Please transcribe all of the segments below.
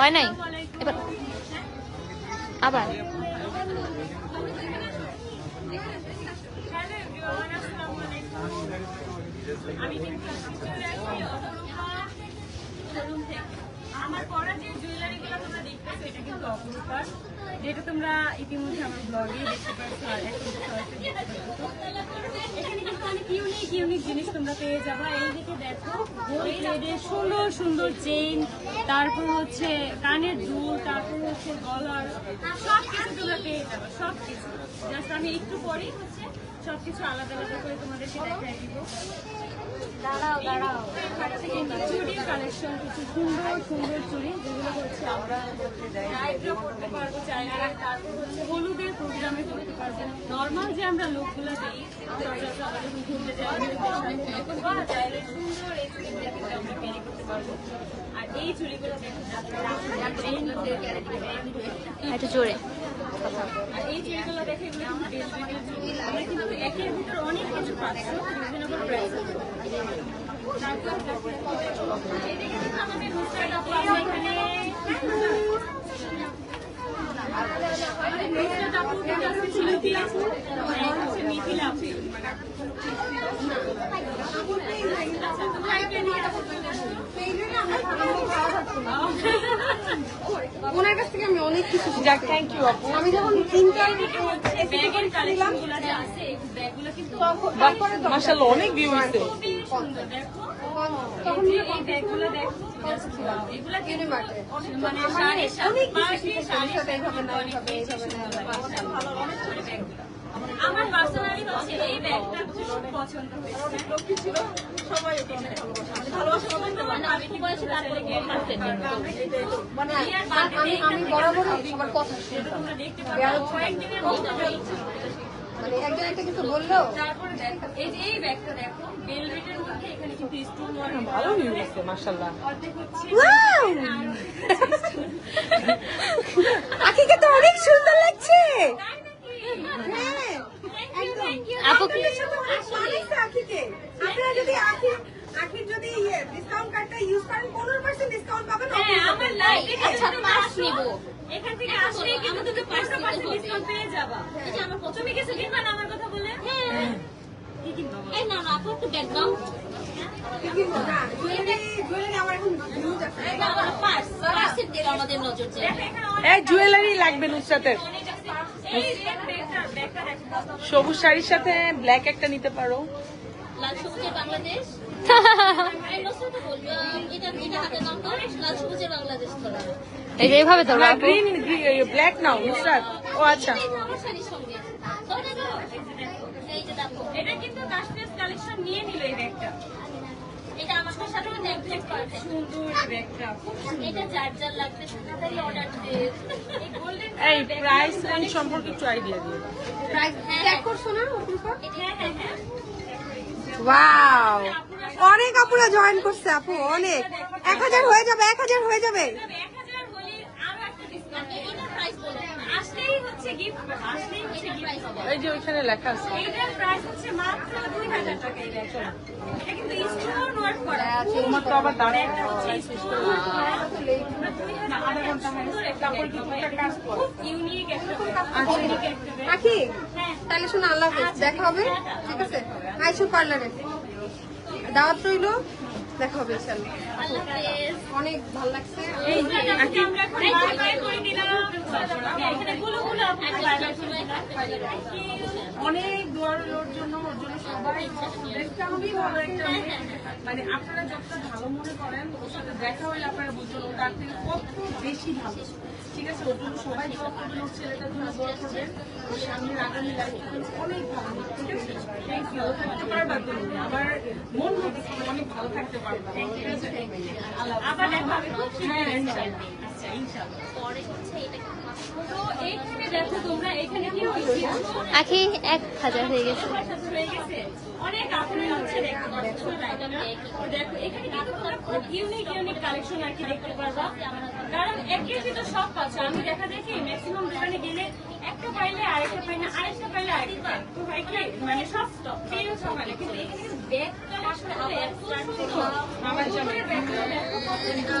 হয় নাই? এবার আবার। আমার পরা যে জুয়েলারিগুলো তোমরা এটা কিন্তু অপরূপার। যেটা তোমরা ইতিমধ্যে আমার ব্লগে দেখতে পাচ্ছ, আর জিনিস তোমরা পেয়ে সুন্দর সুন্দর তারপর হচ্ছে কানের হচ্ছে গলার সব কিছু তোমরা পেয়ে জাস্ট আমি একটু পরেই হচ্ছে সব আলাদা আলাদা করে তোমাদেরকে চুড়ির কালেকশন কিছু সুন্দর সুন্দর চুড়ি যেগুলো হচ্ছে আমরা নাইটও করতে পারব চাইলে তারপর হচ্ছে হলুদের প্রোগ্রামে করতে পারব। নর্মাল যে আমরা লোকগুলো দিই যখন ঘুরতে যাই চাইলে সুন্দর এই চুড়িগুলো কিন্তু আমরা ক্যারি করতে পারব। আর এই চুড়িগুলো একটু জোরে। আর এই চুড়িগুলো দেখে এগুলো কিন্তু আমরা কিন্তু একের ভিতর অনেক কিছু পাচ্ছি প্রাইসে আছে আছে ওনার কাছ থেকে আমি অনেক কিছু যাক থ্যাংক ইউ আপু। আমি যখন তিনটা ব্যাগের কালেকশনগুলো আছে ব্যাগগুলো কিন্তু মাশাআল্লাহ অনেক ভিউ হইছে আমার পার্সোনালি হচ্ছে এই ব্যাগটা খুব পছন্দ হয়েছে সবাই আমি কি বলেছি তারপরে মানে আমি আমি বরাবরই সবার কথা শুনি তোমরা দেখতে পারো কয়েকদিনের মধ্যে মানে একজন একটা কিছু বললেও তারপরে দেখো এই যে এই ব্যাগটা দেখো বেলভেটের মধ্যে এখানে কিন্তু স্টোন ওয়ার্ক ভালো ভিউ মাশাআল্লাহ। অর্ধেক হচ্ছে আখিকে তো অনেক সুন্দর লাগছে। হ্যাঁ. আপু আখিকে আপনারা যদি আখি আখির যদি ডিসকাউন্ট কার্ডটা ইউজ করেন 15% ডিসকাউন্ট পাবেন হ্যাঁ, আমার আচ্ছা, পাঁচ নিবো। এখান থেকে আসলেই কিন্তু তুমি 15% ডিসকাউন্ট পেয়ে যাবা। তুমি কিছু কিনবা না আমার কথা বলে? কি কিনবা এই না না আপু একটু ব্যাকগ্রাউন্ড জুয়েলারি আমার এই লাগবে নুসরাতের। এই সবুজ শাড়ির সাথে ব্ল্যাক একটা নিতে পারো। লাল সবুজের বাংলাদেশ। এই যে এইভাবে গ্রিন ব্ল্যাক নাও নুসরাত ও আচ্ছা আমার শাড়ির সঙ্গে ধরে দাও এই যে দেখো এটা কিন্তু কাশ্মীর কালেকশন নিয়ে নিল এই ব্যাগটা। এটা আমার সাথে নেকলেস পারবে সুন্দর ব্যাগটা এটা যার যার লাগবে তাড়াতাড়ি অর্ডার দিয়ে এই গোল্ডেন এই প্রাইস রেঞ্জ সম্পর্কে একটু আইডিয়া দিও। প্রাইস চেক করছ না অপরূপা হ্যাঁ হ্যাঁ হ্যাঁ। ওয়াও অনেক আপুরা জয়েন করছে আপু অনেক। এক হাজার হয়ে যাবে এক হাজার হয়ে যাবে। তবে এক হাজার হলে আরও একটা ডিসকাউন্ট এটা প্রাইস বলে আসলেই হচ্ছে গিফট আসলেই হচ্ছে গিফট এই যে ওইখানে লেখা আছে। এইটার প্রাইস হচ্ছে মাত্র দুই হাজার টাকা। এই ব্যাগটা এটা কিন্তু স্টোন ওয়ার্ক করা। তোমার তো আবার দাঁড়ায় হচ্ছে স্টোন ওয়ার্ক করা। দুই হাজার টাকা সুন্দর একটা ব্যাগ খুব ইউনিক একটা ইউনিক একটা ব্যাগ হ্যাঁ। তাহলে শোনো আল্লাহ হাফেজ। দেখা হবে? ঠিক আছে? আইসু পার্লারে। দাওয়াত রইল। দেখা হবে অনেক ভালো লাগছে। অনেক দোয়ার ওর জন্য ওর জন্য সবাই। দেখতে হবেই ভালো একটা মানে আপনারা যতটা ভালো মনে করেন ওর সাথে দেখা হলে আপনারা বুঝবেন ও তার থেকে কত বেশি ভালো। ঠিক আছে ওগুলো সবাই দোয়া করবেন ওর ছেলেটা জন্য দোয়া করবেন ওর সামনের আগামী লাইফ অনেক ভালো ঠিক আছে? থ্যাংক ইউ ও থাকতে পারবা তুমি আমার মন হচ্ছে অনেক ভালো থাকতে পারবা। ঠিক আছে আবার দেখা হবে খুব হ্যাঁ শীঘ্রই ইনশাআল্লাহ আচ্ছা ইনশাআল্লাহ পরে হচ্ছে এটা তো তোমরা এখানে কি হয়েছে আখি এক হাজার হয়ে গেছে। অনেক হচ্ছে দেখো এখানে কিন্তু তোমরা খুব ইউনিক ইউনিক কালেকশন আর কি দেখতে পারবা। কারণ একের ভিতর সব পাচ্ছ। আমি দেখা দেখি ম্যাক্সিমাম দোকানে গেলে একটা পাইলে আরেকটা পাই না আরেকটা পাইলে আরেকটা হয় কি? মানে সব স্টক পেয়েও সকালে কিন্তু এখানে ব্যাগটা আসলে এত সুন্দর আমার জন্য। ব্যাগটা দেখো কত সুন্দর।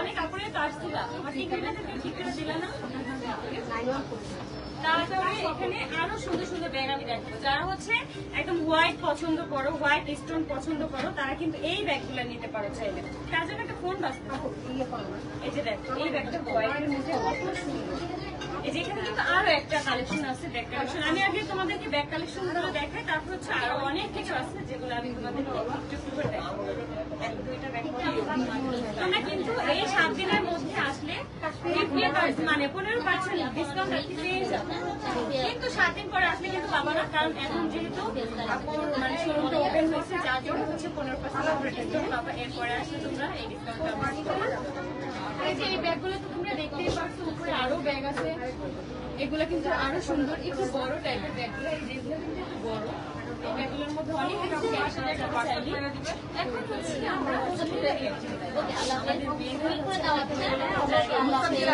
অনেক কাপড়ে তো আসছিল। আমার টিকিটটা তুমি ঠিক করে দিলে না? আরও সুন্দর সুন্দর ব্যাগ আমি যারা হচ্ছে একদম হোয়াইট পছন্দ করো হোয়াইট স্টোন পছন্দ করো, তারা কিন্তু এই ব্যাগগুলো নিতে পারো চাইলে। তার জন্য একটা ফোন বাঁচতে এই যে দেখো, এই ব্যাগটা হোয়াইটের মধ্যে সুন্দর এই যে এখানে কিন্তু আরও একটা কালেকশন আছে ব্যাগ কালেকশন আমি আগে তোমাদেরকে ব্যাগ কালেকশনগুলো দেখাই, তারপর হচ্ছে আরও অনেক কিছু আছে যেগুলো আমি তোমাদেরকে তোমরা কিন্তু এই সাত দিনের মধ্যে আসলে মানে পনেরো পার্সেন্ট ডিসকাউন্ট পেয়ে যাবে। কিন্তু সাত দিন পরে আসলে কিন্তু পাবো না কারণ এখন যেহেতু মানে শোরুমটা ওপেন হয়েছে, যার জন্য হচ্ছে পনেরো পার্সেন্ট ডিসকাউন্ট পাবো। এরপরে আসলে তোমরা এই ডিসকাউন্টটা এই ব্যাগগুলো তো দেখতেই পাচ্ছ উপরে আরও ব্যাগ আছে। এগুলো কিন্তু আরও সুন্দর, একটু বড় টাইপের ব্যাগগুলো যেগুলো কিন্তু একটু বড়। এই মধ্যে অনেক কিছু আছে যেটা আমরা চাইলে এখন হচ্ছে আমরা ওকে আল্লাহ হাফেজ করে দাও আপনি আল্লাহ হাফেজ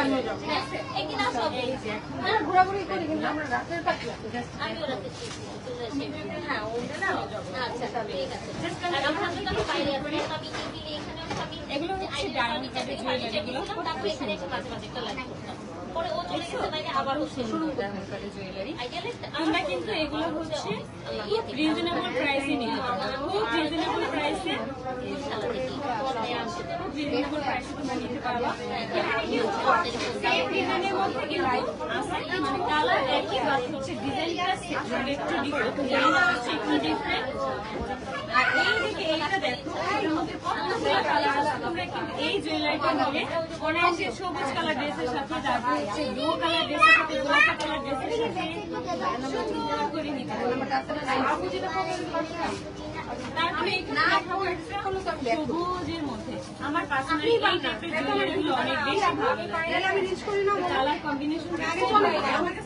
এই কি না সব এই ঘোরাঘুরি করি কিন্তু আমরা রাতের কাছে আমি ওরা হ্যাঁ ওটা না আচ্ছা ঠিক আছে আর আমরা তো বাইরে আছি আমি এগুলো হচ্ছে diamond কাটের jewelry গুলো। তারপরে এখানে একটা মাঝে মাঝে একটা করতাম পরে ও চলে গেছে বাইরে আবার হচ্ছে শুরু জুয়েলারি আমরা কিন্তু এগুলো হচ্ছে রিজনেবল প্রাইসে নিতে পারব খুব রিজনেবল প্রাইসে রিজনেবল প্রাইসে তোমরা নিতে পারবা এখানে কিন্তু সেম ডিজাইনের মধ্যে কিন্তু মানে কালার একই বাট হচ্ছে ডিজাইনটা মানে একটু ডিফারেন্ট হচ্ছে একটু ডিফারেন্ট আর এই দিকে এইটা দেখো এর মধ্যে কতগুলো কালার আছে তোমরা কিন্তু এই জুয়েলারিটা নিলে অনায়াসে সবুজ কালার ড্রেসের সাথে তারপর হচ্ছে ব্লু কালার ড্রেসের সাথে গোলাপি কালার ড্রেসের সাথে সুন্দর করে নিতে পারবে তারপরে এখানে দেখাবো একটা সবুজের মধ্যে। আমার পার্সোনালি এই টাইপের জুয়েলারিগুলো অনেক বেশি ভালো কালার কম্বিনেশন আমার কাছে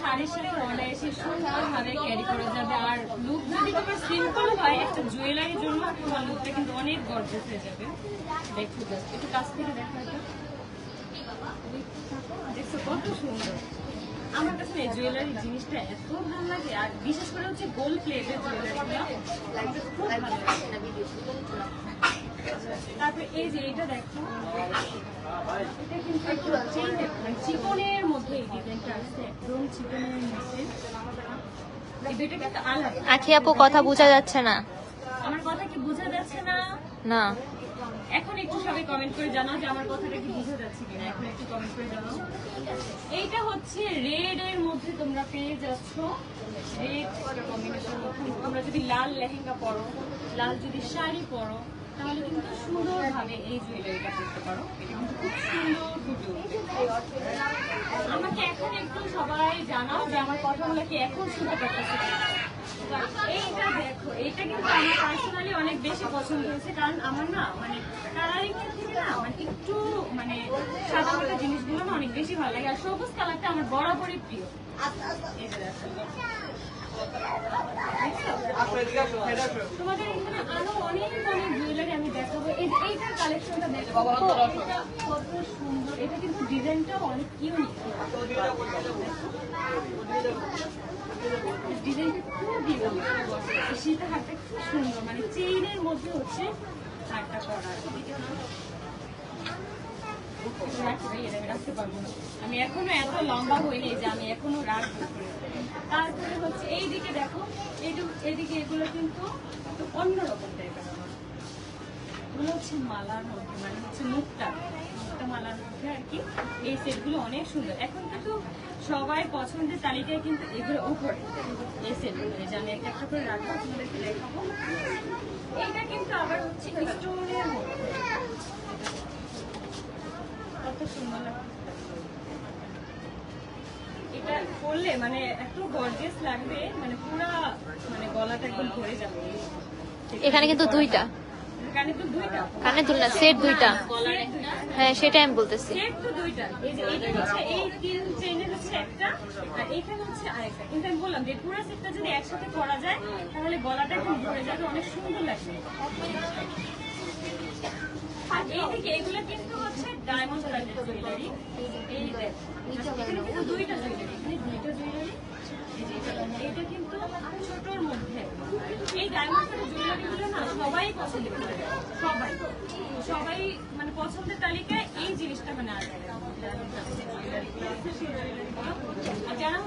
শাড়ির সাথে অনায়াসে সুন্দরভাবে ক্যারি করা আর জুয়েলারির জন্য তোমার লুকটা কিন্তু অনেক গর্জেস হয়ে যাবে। দেখো কত সুন্দর। আমার কাছে জুয়েলারি জিনিসটা এত ভালো লাগে, আর বিশেষ করে হচ্ছে গোল্ড প্লেটের জুয়েলারি তারপরে এই যে এটা দেখো এটা কিন্তু একটু চেইন মানে চিকনের মধ্যে এই ডিজাইনটা আসছে একদম চিকনের মধ্যে। এই কিন্তু আলাদা। আখি আপু কথা বোঝা যাচ্ছে না। আমার কথা কি বোঝা যাচ্ছে না? না। এখন একটু সবাই কমেন্ট করে জানাও যে আমার কথাটা কি বোঝা যাচ্ছে কিনা। এখন একটু কমেন্ট করে জানাও। এইটা হচ্ছে রেড এর মধ্যে তোমরা পেয়ে যাচ্ছ। রেড কম্বিনেশন তোমরা যদি লাল লেহেঙ্গা পরো লাল যদি শাড়ি পরো তাহলে কিন্তু সুন্দরভাবে এই জুয়েলারিটা পরতে পারো। এটা কিন্তু খুব সুন্দর ফুটে উঠবে আমাকে এখন একটু সবাই জানাও যে আমার কথাগুলো কি এখন শুনতে পারতেছে এইটা দেখো এইটা কিন্তু আমার পার্সোনালি অনেক বেশি পছন্দ হয়েছে কারণ আমার না মানে কালারিং এর থেকে না মানে একটু মানে সাদা মাটা জিনিসগুলো না অনেক বেশি ভালো লাগে। আর সবুজ কালারটা আমার বরাবরই প্রিয়। যে দেখো। তোমাদের এখানে আরও অনেক অনেক জুয়েলারি আমি দেখাবো। এইটার কালেকশনটা দেখো কত সুন্দর। এটা কিন্তু ডিজাইনটাও অনেক ইউনিক ডিজাইনটা খুব ইউনিক সুন্দর। মানে চেইনের মধ্যে হচ্ছে হারটা করা রাখি ভাই, এটা আমি রাখতে পারব না। আমি এখনও এত লম্বা হইনি যে আমি এখনও রাখব তারপরে হচ্ছে এই দিকে দেখো এইদিকে এগুলো কিন্তু অন্যরকম টাইপের মানে মুক্তা মুক্তা মালার অনেক সুন্দর। এখন কিন্তু সবাই পছন্দের কিন্তু এগুলো আমি একটা করে রাখব এইটা কিন্তু হচ্ছে কত সুন্দর পরলে মানে এত গর্জিয়াস লাগবে মানে পুরা মানে গলাটা একদম ভরে যাবে। এখানে কিন্তু দুইটা। কানে তো দুইটা। কানে না সেট দুইটা। হ্যাঁ সেটাই আমি বলতেছি। সেট আমি বললাম যে পুরো সেটটা যদি একসাথে করা যায় তাহলে গলাটা একদম ভরে যাবে অনেক সুন্দর লাগবে। আর এইদিকে এগুলো কিন্তু হচ্ছে জুয়েলারি কিন্তু দুইটা জুয়েলারি এখানে দুইটা জুয়েলারি এটা কিন্তু ছোটর মধ্যে এই ডায়মন্ড কালারের না সবাই পছন্দ করে সবাই সবাই মানে পছন্দের তালিকায় এই জিনিসটা মানে আর যারা